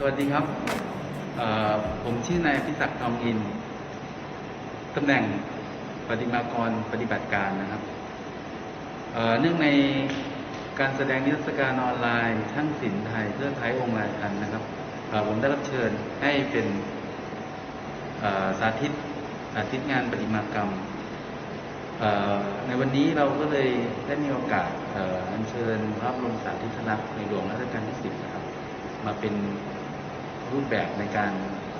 เอ่อผมชื่อนายพิศักดิ์ทองอิน ตำแหน่งปฏิมากรปฏิบัติการนะครับเนื่องในการแสดงนิทรรศการออนไลน์ช่างศิลป์ไทยเพื่อไทยองค์ลายทันนะครับ ผมได้รับเชิญให้เป็นสาธิตสาธิตงานประติมากรรม ในวันนี้เราก็เลยได้มีโอกาสอัญเชิญพระบรมสารีริกลักษณ์ในหลวงรัชกาลที่สิบนะครับ มาเป็น รูปแบบในการ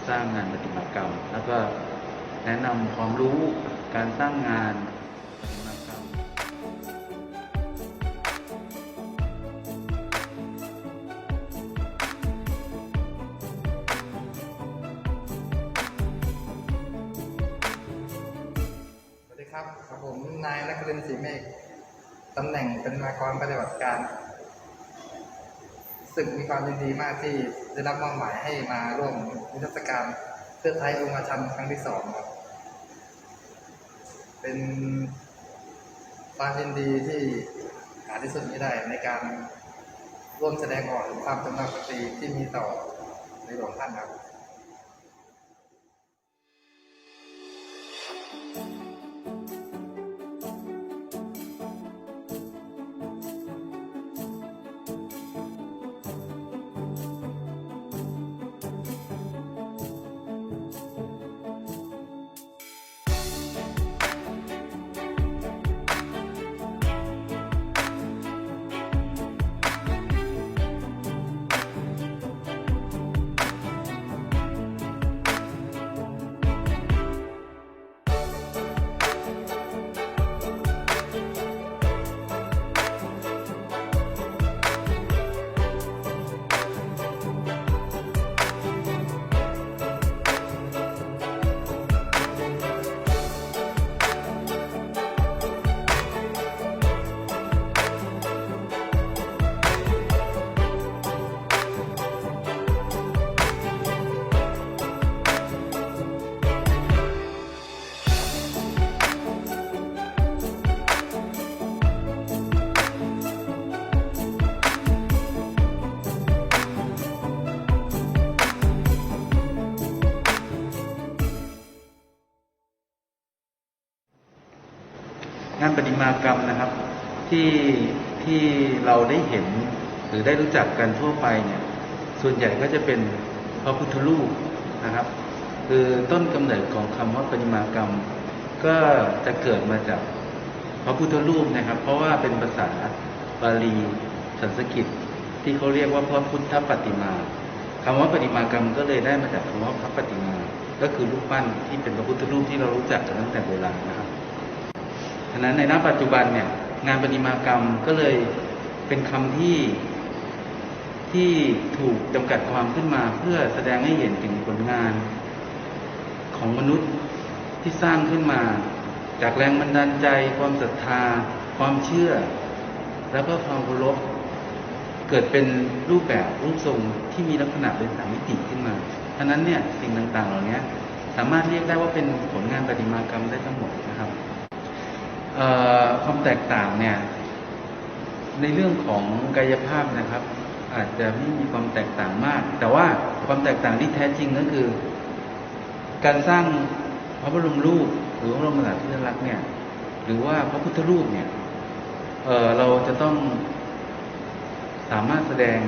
สร้างงานประติมากรรม แล้วก็แนะนำความรู้การสร้างงานประติมากรรมสวัสดีครับผมนายนักเรียนศรีเมฆตำแหน่งเป็นมากรปฏิบัติการ สึกมีความยินดีมากที่ได้รับมอบหมายให้มาร่วมนิทรรศการเพื่อไทยองค์อาชันครั้งที่สองครับ เป็นความยินดีที่หาที่สุดไม่ได้ในการร่วมแสดงออกถึงความจงรักภักดีที่มีต่อในหลวงท่านครับ งานประติมากรรมนะครับที่ที่เราได้เห็นหรือได้รู้จักกันทั่วไปเนี่ยส่วนใหญ่ก็จะเป็นพระพุทธรูปนะครับ คือต้นกำเนิดของคำว่าปริมากรรม ก็จะเกิดมาจากพระพุทธรูปนะครับ เพราะว่าเป็นภาษาบาลีสันสกฤตที่เขาเรียกว่าพระพุทธปฏิมาคำว่าปริมากรรมก็เลยได้มาจากคำว่าพระปฏิมา ก็คือรูปปั้นที่เป็นพระพุทธรูปที่เรารู้จักกันตั้งแต่โบราณนะครับ ฉะนั้นในณปัจจุบันเนี่ย งานประติมากรรมก็เลยเป็นคำที่ที่ถูกจำกัดความขึ้นมาเพื่อแสดงให้เห็นถึงผลงานของมนุษย์ที่สร้างขึ้นมา จากแรงบันดาลใจ ความศรัทธา ความเชื่อ แล้วก็ความเคารพเกิดเป็นรูปแบบรูปทรงที่มีลักษณะเป็นสามมิติขึ้นมาฉะนั้นเนี่ยสิ่งต่างๆ เหล่านี้สามารถเรียกได้ว่าเป็นผลงานประติมากรรมได้ทั้งหมดนะครับ ความแตกต่างเนี่ย ในเรื่องของกายภาพนะครับ อาจจะไม่มีความแตกต่างมาก แต่ว่าความแตกต่างที่แท้จริงก็คือ การสร้างพระบรมรูปหรือพระบรมสารีรักษ์เนี่ย หรือว่าพระพุทธรูปเนี่ยเเราจะต้องสามารถแสดง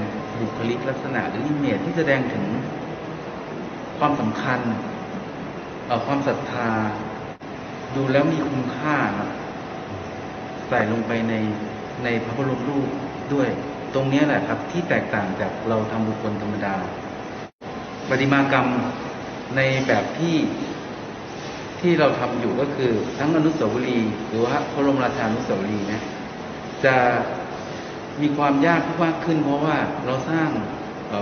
บุคลิกลักษณะหรืออิมเมจที่แสดงถึงความสำคัญความศรัทธา ดูแล้วมีคุณค่าครับ ส่ลงไปในในพระบรมรูปด้วย ตรงนี้แหละครับที่แตกต่างจากเราทำบุคคลธรรมดาประติมากรรมในแบบที่ที่เราทำอยู่ก็คือทั้งอนุสาวรีย์หรือว่าพระบรมราชานุสาวรีย์นี่ยจะมีความยากมากขึ้น เพราะว่าเราสร้าง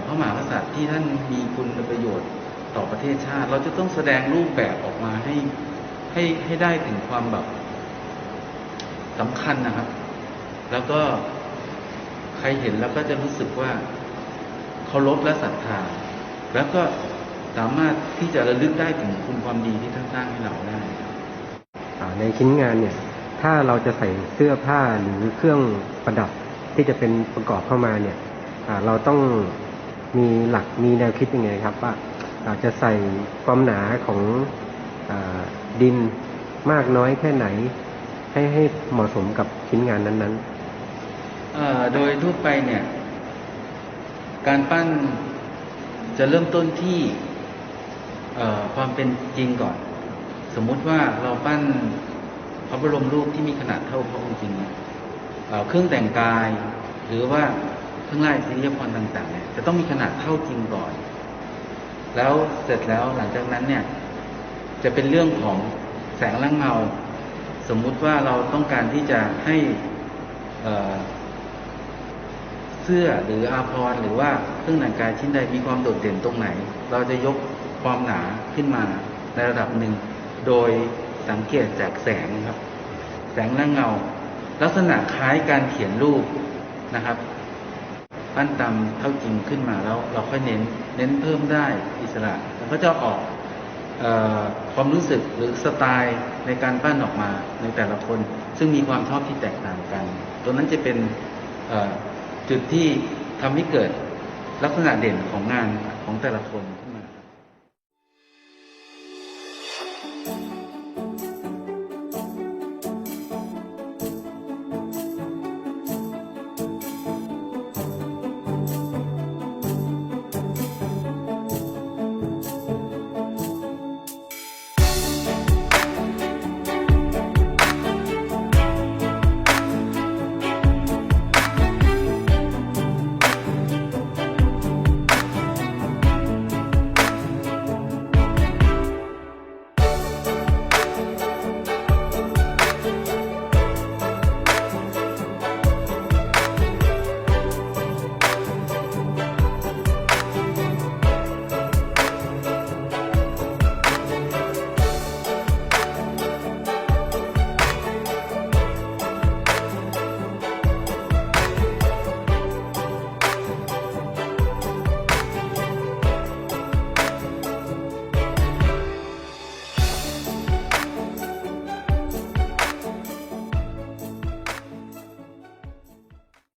พระมหากษัตริย์ที่ท่านมีคุณประโยชน์ต่อประเทศชาติ เราจะต้องแสดงรูปแบบออกมาให้ให้ให้ได้ถึงความแบบ สำคัญนะครับ แล้วก็ใครเห็นแล้วก็จะรู้สึกว่าเคารพและศรัทธา แล้วก็สามารถที่จะระลึกได้ถึงคุณความดีที่ท่านสร้างให้เราได้ในชิ้นงานเนี่ย ถ้าเราจะใส่เสื้อผ้าหรือเครื่องประดับที่จะเป็นประกอบเข้ามาเนี่ยเราต้องมีหลักมีแนวคิดยังไงครับ ว่าอาจะใส่ความหนาของอดินมากน้อยแค่ไหน ให้ให้เหมาะสมกับชิ้นงานนั้นเอ่อโดยทั่วไปเนี่ย การปั้นจะเริ่มต้นที่ความเป็นจริงก่อน สมมุติว่าเราปั้นพระบรมรูปที่มีขนาดเท่าพระองค์จริงเนี่ยเเครื่องแต่งกายหรือว่าเครื่องไล่ศิลปพรต่างๆเนี่ยจะต้องมีขนาดเท่าจริงก่อน แล้วเสร็จแล้วหลังจากนั้นเนี่ย จะเป็นเรื่องของแสงและเงา สมมุติว่าเราต้องการที่จะให้เเสื้อหรืออาภรณ์หรือว่าเครื่องแต่งกายชิ้นใดมีความโดดเด่นตรงไหน เราจะยกความหนาขึ้นมาในระดับหนึ่ง โดยสังเกตจากแสงครับ แสงและเงา ลักษณะคล้ายการเขียนรูปนะครับปั้นตามเท่าจริงขึ้นมาแล้ว เราค่อยเน้น เน้นเพิ่มได้อิสระแล้วก็จะออก ความรู้สึกหรือสไตล์ในการปั้นออกมาในแต่ละคน ซึ่งมีความชอบที่แตกต่างกัน ตัวนั้นจะเป็นจุดที่ทำให้เกิดลักษณะเด่นของงานของแต่ละคน